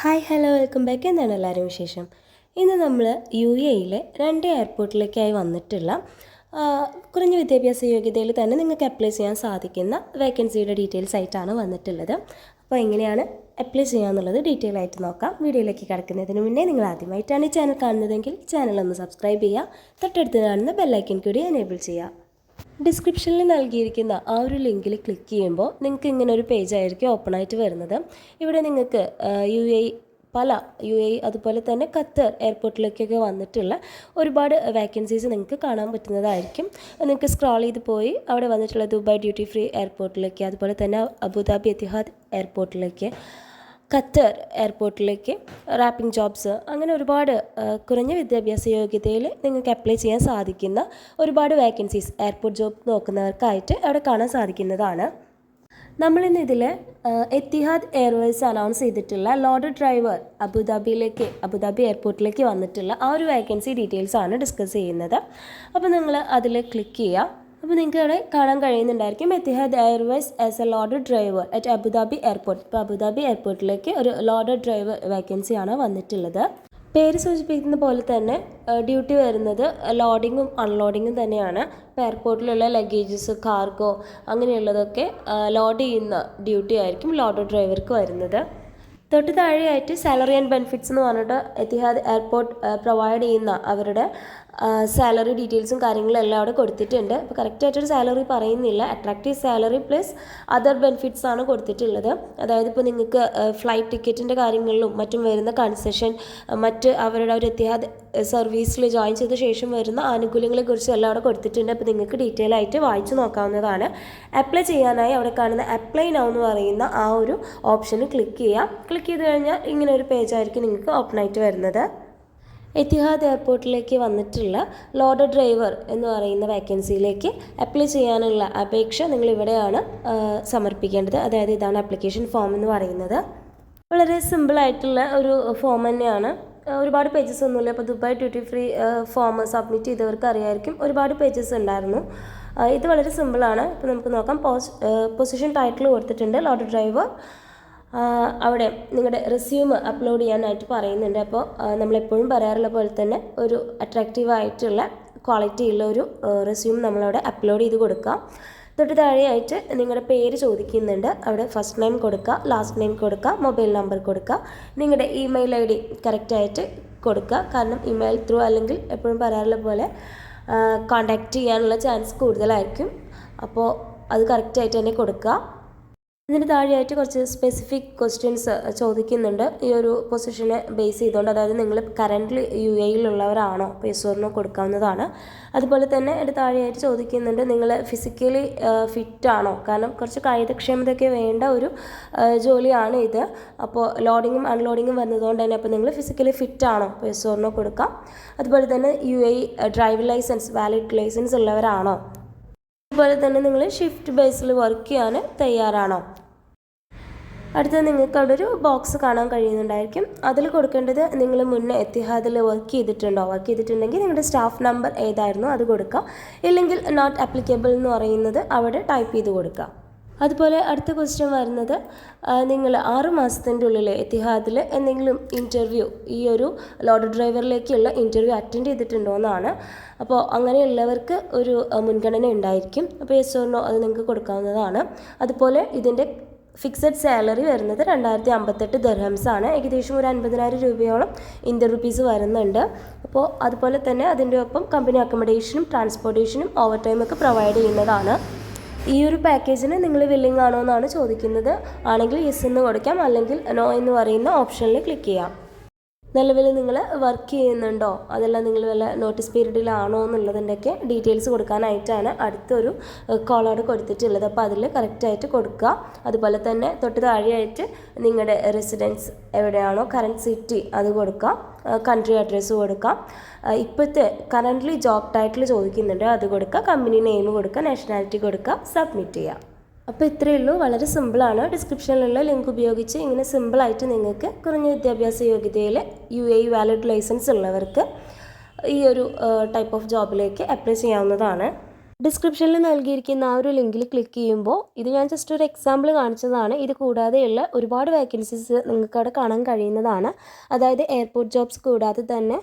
Hi hello welcome back. എന്താണ് എല്ലാവരും വിശേഷം? ഇന്ന് നമ്മൾ യു എയിലെ രണ്ട് എയർപോർട്ടിലേക്കായി വന്നിട്ടുള്ള കുറഞ്ഞ വിദ്യാഭ്യാസ യോഗ്യതയിൽ തന്നെ നിങ്ങൾക്ക് അപ്ലൈ ചെയ്യാൻ സാധിക്കുന്ന വേക്കൻസിയുടെ ഡീറ്റെയിൽസ് ആയിട്ടാണ് വന്നിട്ടുള്ളത്. അപ്പോൾ എങ്ങനെയാണ് അപ്ലൈ ചെയ്യാമെന്നുള്ളത് ഡീറ്റെയിൽ ആയിട്ട് നോക്കാം. വീഡിയോയിലേക്ക് കിടക്കുന്നതിന് മുന്നേ നിങ്ങൾ ആദ്യമായിട്ടാണ് ഈ ചാനൽ കാണുന്നതെങ്കിൽ ചാനൽ ഒന്ന് സബ്സ്ക്രൈബ് ചെയ്യുക. തൊട്ടടുത്ത് കാണുന്ന ബെല്ലൈക്കൻ കൂടി എനേബിൾ ചെയ്യുക. ഡിസ്ക്രിപ്ഷനിൽ നൽകിയിരിക്കുന്ന ആ ഒരു ലിങ്കിൽ ക്ലിക്ക് ചെയ്യുമ്പോൾ നിങ്ങൾക്ക് ഇങ്ങനെ ഒരു പേജ് ആയിരിക്കും ഓപ്പൺ ആയിട്ട് വരുന്നത്. ഇവിടെ നിങ്ങൾക്ക് യു എ പല യു എ അതുപോലെ തന്നെ ഖത്തർ എയർപോർട്ടിലേക്കൊക്കെ വന്നിട്ടുള്ള ഒരുപാട് വേക്കൻസീസ് നിങ്ങൾക്ക് കാണാൻ പറ്റുന്നതായിരിക്കും. നിങ്ങൾക്ക് സ്ക്രോൾ ചെയ്ത് പോയി അവിടെ വന്നിട്ടുള്ള ദുബായ് ഡ്യൂട്ടി ഫ്രീ എയർപോർട്ടിലേക്ക് അതുപോലെ തന്നെ അബുദാബി എത്തിഹാദ് എയർപോർട്ടിലേക്ക് ഖത്തർ എയർപോർട്ടിലേക്ക് റാപ്പിംഗ് ജോബ്സ് അങ്ങനെ ഒരുപാട് കുറഞ്ഞ വിദ്യാഭ്യാസ യോഗ്യതയിൽ നിങ്ങൾക്ക് അപ്ലൈ ചെയ്യാൻ സാധിക്കുന്ന ഒരുപാട് വേക്കൻസീസ് എയർപോർട്ട് ജോബ് നോക്കുന്നവർക്കായിട്ട് അവിടെ കാണാൻ സാധിക്കുന്നതാണ്. നമ്മളിന്ന് ഇതിൽ എത്തിഹാദ് എയർവേസ് അനൗൺസ് ചെയ്തിട്ടുള്ള ലോഡ് ഡ്രൈവർ അബുദാബിയിലേക്ക് അബുദാബി എയർപോർട്ടിലേക്ക് വന്നിട്ടുള്ള ആ ഒരു വേക്കൻസി ഡീറ്റെയിൽസ് ആണ് ഡിസ്കസ് ചെയ്യുന്നത്. അപ്പോൾ നിങ്ങൾ അതിൽ ക്ലിക്ക് ചെയ്യുക. അപ്പോൾ നിങ്ങൾക്ക് അവിടെ കാണാൻ കഴിയുന്നുണ്ടായിരിക്കും Etihad Airways as a load driver at Abu Dhabi airport ഇപ്പോൾ അബുദാബി എയർപോർട്ടിലേക്ക് ഒരു ലോഡ് ഡ്രൈവർ വേക്കൻസിയാണ് വന്നിട്ടുള്ളത്. പേര് സൂചിപ്പിക്കുന്ന പോലെ തന്നെ ഡ്യൂട്ടി വരുന്നത് ലോഡിങ്ങും അൺലോഡിങ്ങും തന്നെയാണ്. ഇപ്പോൾ എയർപോർട്ടിലുള്ള ലഗേജസ് കാർഗോ അങ്ങനെയുള്ളതൊക്കെ ലോഡ് ചെയ്യുന്ന ഡ്യൂട്ടി ആയിരിക്കും ലോഡ് ഡ്രൈവർക്ക് വരുന്നത്. തൊട്ട് താഴെയായിട്ട് സാലറി ആൻഡ് ബെനിഫിറ്റ്സ് എന്ന് പറഞ്ഞിട്ട് എത്തിഹാദ് എയർപോർട്ട് പ്രൊവൈഡ് ചെയ്യുന്ന അവരുടെ സാലറി ഡീറ്റെയിൽസും കാര്യങ്ങളും എല്ലാം അവിടെ കൊടുത്തിട്ടുണ്ട്. അപ്പോൾ കറക്റ്റായിട്ടൊരു സാലറി പറയുന്നില്ല. Attractive salary plus other benefits ആണ് കൊടുത്തിട്ടുള്ളത്. അതായത് ഇപ്പോൾ നിങ്ങൾക്ക് ഫ്ലൈറ്റ് ടിക്കറ്റിന്റെ കാര്യങ്ങളിലും മറ്റും വരുന്ന കൺസെഷൻ മറ്റ് അവരുടെ ഒരു എത്തിഹാദ് സർവീസിൽ ജോയിൻ ചെയ്ത ശേഷം വരുന്ന ആനുകൂല്യങ്ങളെക്കുറിച്ച് എല്ലാം അവിടെ കൊടുത്തിട്ടുണ്ട്. അപ്പോൾ നിങ്ങൾക്ക് ഡീറ്റെയിൽ ആയിട്ട് വായിച്ചു നോക്കാവുന്നതാണ്. അപ്ലൈ ചെയ്യാനായി അവിടെ കാണുന്ന അപ്ലൈ നൗ എന്ന് പറയുന്ന ആ ഒരു ഓപ്ഷന് ക്ലിക്ക് ചെയ്യാം. ക്ലിക്ക് ചെയ്ത് കഴിഞ്ഞാൽ ഇങ്ങനെ ഒരു പേജായിരിക്കും നിങ്ങൾക്ക് ഓപ്പൺ ആയിട്ട് വരുന്നത്. എത്തിഹാദ് എയർപോർട്ടിലേക്ക് വന്നിട്ടുള്ള ലോഡ് ഡ്രൈവർ എന്ന് പറയുന്ന വേക്കൻസിയിലേക്ക് അപ്ലൈ ചെയ്യാനുള്ള അപേക്ഷ നിങ്ങൾ ഇവിടെയാണ് സമർപ്പിക്കേണ്ടത്. അതായത് ഇതാണ് അപ്ലിക്കേഷൻ ഫോം എന്ന് പറയുന്നത്. വളരെ സിമ്പിളായിട്ടുള്ള ഒരു ഫോം തന്നെയാണ്. ഒരുപാട് പേജസ് ഒന്നുമില്ല. അപ്പോൾ Dubai duty free form submit ചെയ്തവർക്ക് അറിയായിരിക്കും ഒരുപാട് പേജസ് ഉണ്ടായിരുന്നു. ഇത് വളരെ സിമ്പിളാണ് ഇപ്പോൾ നമുക്ക് നോക്കാം. പോസ് പൊസിഷൻ ടൈറ്റിൽ കൊടുത്തിട്ടുണ്ട് ലോഡ് ഡ്രൈവർ. അവിടെ നിങ്ങളുടെ റെസ്യൂം അപ്ലോഡ് ചെയ്യാനായിട്ട് പറയുന്നുണ്ട്. അപ്പോൾ നമ്മളെപ്പോഴും പറയാറുള്ള പോലെ തന്നെ ഒരു അട്രാക്റ്റീവ് ആയിട്ടുള്ള ക്വാളിറ്റി ഉള്ള ഒരു റെസ്യൂം നമ്മളവിടെ അപ്ലോഡ് ചെയ്ത് കൊടുക്കാം. തൊട്ട് താഴെയായിട്ട് നിങ്ങളുടെ പേര് ചോദിക്കുന്നുണ്ട്. അവിടെ ഫസ്റ്റ് നെയിം കൊടുക്കുക ലാസ്റ്റ് നെയിം കൊടുക്കുക മൊബൈൽ നമ്പർ കൊടുക്കുക നിങ്ങളുടെ ഇമെയിൽ ഐ ഡി കറക്റ്റായിട്ട് കൊടുക്കുക. കാരണം ഇമെയിൽ ത്രൂ അല്ലെങ്കിൽ എപ്പോഴും പറയാറുള്ള പോലെ കോണ്ടാക്റ്റ് ചെയ്യാനുള്ള ചാൻസ് കൂടുതലായിരിക്കും. അപ്പോൾ അത് കറക്റ്റായിട്ട് തന്നെ കൊടുക്കുക. ഇതിന് താഴെയായിട്ട് കുറച്ച് സ്പെസിഫിക് ക്വസ്റ്റ്യൻസ് ചോദിക്കുന്നുണ്ട്. ഈ ഒരു പൊസിഷനെ ബേസ് ചെയ്തുകൊണ്ട് അതായത് നിങ്ങൾ കറന്റ് യു എയിലുള്ളവരാണോ പേസോറിനോ കൊടുക്കാവുന്നതാണ്. അതുപോലെ തന്നെ ഇത് താഴെയായിട്ട് ചോദിക്കുന്നുണ്ട് നിങ്ങൾ ഫിസിക്കലി ഫിറ്റാണോ കാരണം കുറച്ച് കായികക്ഷമതയൊക്കെ വേണ്ട ഒരു ജോലിയാണ് ഇത്. അപ്പോൾ ലോഡിങ്ങും അൺലോഡിങ്ങും വന്നതുകൊണ്ട് തന്നെ അപ്പോൾ നിങ്ങൾ ഫിസിക്കലി ഫിറ്റാണോ പേസോറിനോ കൊടുക്കാം. അതുപോലെ തന്നെ U A driving licence valid licence ഉള്ളവരാണോ? അതുപോലെ തന്നെ നിങ്ങൾ ഷിഫ്റ്റ് ബേസിൽ വർക്ക് ചെയ്യാൻ തയ്യാറാണോ? അടുത്തത് നിങ്ങൾക്ക് അവിടെ ഒരു ബോക്സ് കാണാൻ കഴിയുന്നുണ്ടായിരിക്കും. അതിൽ കൊടുക്കേണ്ടത് നിങ്ങൾ മുന്നേ എത്തിഹാദിൽ വർക്ക് ചെയ്തിട്ടുണ്ടോ? വർക്ക് ചെയ്തിട്ടുണ്ടെങ്കിൽ നിങ്ങളുടെ സ്റ്റാഫ് നമ്പർ ഏതായിരുന്നു അത് കൊടുക്കുക. ഇല്ലെങ്കിൽ നോട്ട് ആപ്ലിക്കബിൾ എന്ന് പറയുന്നത് അവിടെ ടൈപ്പ് ചെയ്ത് കൊടുക്കുക. അതുപോലെ അടുത്ത ക്വസ്റ്റ്യൻ വരുന്നത് നിങ്ങൾ ആറ് മാസത്തിന്റെ ഉള്ളിൽ എത്തിഹാദിൽ എന്തെങ്കിലും ഇന്റർവ്യൂ ഈ ഒരു ലോഡ് ഡ്രൈവറിലേക്കുള്ള ഇന്റർവ്യൂ അറ്റൻഡ് ചെയ്തിട്ടുണ്ടോ എന്നാണ്. അപ്പോൾ അങ്ങനെയുള്ളവർക്ക് ഒരു മുൻഗണന ഉണ്ടായിരിക്കും. അപ്പോൾ യെസ് ഓർണോ അത് നിങ്ങൾക്ക് കൊടുക്കാവുന്നതാണ്. അതുപോലെ ഇതിന്റെ ഫിക്സഡ് സാലറി വരുന്നത് രണ്ടായിരത്തി അമ്പത്തെട്ട് ആണ്. ഏകദേശം ഒരു അൻപതിനായിരം രൂപയോളം ഇന്ത്യൻ റുപ്പീസ് വരുന്നുണ്ട്. അപ്പോൾ അതുപോലെ തന്നെ അതിന്റെ ഒപ്പം കമ്പനി അക്കോമഡേഷനും ട്രാൻസ്പോർട്ടേഷനും ഓവർ ടൈമൊക്കെ പ്രൊവൈഡ് ചെയ്യുന്നതാണ്. ഈ ഒരു പാക്കേജിന് നിങ്ങൾ വില്ലിംഗ് ആണോ എന്നാണ് ചോദിക്കുന്നത്. ആണെങ്കിൽ യെസ് എന്ന് കൊടുക്കാം. അല്ലെങ്കിൽ നോ എന്ന് പറയുന്ന ഓപ്ഷനിൽ ക്ലിക്ക് ചെയ്യാം. നിലവിൽ നിങ്ങൾ വർക്ക് ചെയ്യുന്നുണ്ടോ? അതെല്ലാം നിങ്ങൾ വല്ല നോട്ടീസ് പീരീഡിലാണോ എന്നുള്ളതിന്റെയൊക്കെ ഡീറ്റെയിൽസ് കൊടുക്കാനായിട്ടാണ് അടുത്തൊരു കോളോട് കൊടുത്തിട്ടുള്ളത്. അപ്പോൾ അതിൽ കറക്റ്റായിട്ട് കൊടുക്കുക. അതുപോലെ തന്നെ തൊട്ട് താഴെയായിട്ട് നിങ്ങളുടെ റെസിഡൻസ് എവിടെയാണോ കറണ്ട് സിറ്റി അത് കൊടുക്കാം കൺട്രി അഡ്രസ്സ് കൊടുക്കാം ഇപ്പോഴത്തെ കറന്റ്ലി ജോബ് ടൈറ്റിൽ ചോദിക്കുന്നുണ്ട്. അത് കൊടുക്കുക. കമ്പനി നെയിം കൊടുക്കുക. നാഷണാലിറ്റി കൊടുക്കുക. സബ്മിറ്റ് ചെയ്യുക. അപ്പോൾ ഇത്രയേ ഉള്ളൂ. വളരെ സിമ്പിളാണ് ഡിസ്ക്രിപ്ഷനിലുള്ള ലിങ്ക് ഉപയോഗിച്ച് ഇങ്ങനെ സിമ്പിളായിട്ട് നിങ്ങൾക്ക് കുറഞ്ഞ വിദ്യാഭ്യാസ യോഗ്യതയിൽ യു എ വാലിഡ് ലൈസൻസ് ഉള്ളവർക്ക് ഈ ഒരു ടൈപ്പ് ഓഫ് ജോബിലേക്ക് അപ്ലൈ ചെയ്യാവുന്നതാണ്. ഡിസ്ക്രിപ്ഷനിൽ നൽകിയിരിക്കുന്ന ആ ഒരു ലിങ്കിൽ ക്ലിക്ക് ചെയ്യുമ്പോൾ ഇത് ഞാൻ ജസ്റ്റ് ഒരു എക്സാമ്പിൾ കാണിച്ചതാണ്. ഇത് കൂടാതെയുള്ള ഒരുപാട് വേക്കൻസീസ് നിങ്ങൾക്ക് അവിടെ കാണാൻ കഴിയുന്നതാണ്. അതായത് എയർപോർട്ട് ജോബ്സ് കൂടാതെ തന്നെ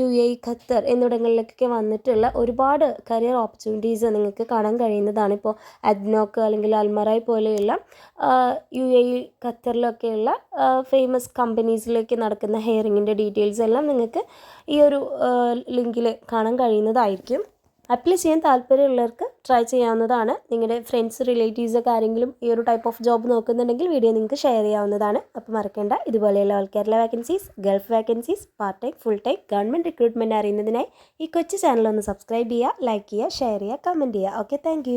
യു എ ഖത്തർ എന്നിവിടങ്ങളിലേക്കൊക്കെ വന്നിട്ടുള്ള ഒരുപാട് കരിയർ ഓപ്പർച്യൂണിറ്റീസ് നിങ്ങൾക്ക് കാണാൻ കഴിയുന്നതാണ്. ഇപ്പോൾ അദ്നോക്ക് അല്ലെങ്കിൽ അൽമറായി പോലെയുള്ള യു എ ഖത്തറിലൊക്കെയുള്ള ഫേമസ് കമ്പനീസിലേക്ക് നടക്കുന്ന ഹെയറിങ്ങിന്റെ ഡീറ്റെയിൽസ് എല്ലാം നിങ്ങൾക്ക് ഈ ഒരു ലിങ്കിൽ കാണാൻ കഴിയുന്നതായിരിക്കും. അപ്ലൈ ചെയ്യാൻ താല്പര്യമുള്ളവർക്ക് ട്രൈ ചെയ്യാവുന്നതാണ്. നിങ്ങളുടെ ഫ്രണ്ട്സ് റിലേറ്റീവ്സൊക്കെ ആരെങ്കിലും ഈ ഒരു ടൈപ്പ് ഓഫ് ജോബ് നോക്കുന്നുണ്ടെങ്കിൽ വീഡിയോ നിങ്ങൾക്ക് ഷെയർ ചെയ്യാവുന്നതാണ്. അപ്പോൾ മറക്കേണ്ട. ഇതുപോലെയുള്ള all Kerala vacancies Gulf vacancies part time full time government recruitment അറിയുന്നതിനായി ഈ കൊച്ചു ചാനൽ ഒന്ന് സബ്സ്ക്രൈബ് ചെയ്യുക ലൈക്ക് ചെയ്യുക ഷെയർ ചെയ്യുക കമന്റ് ചെയ്യുക. Okay thank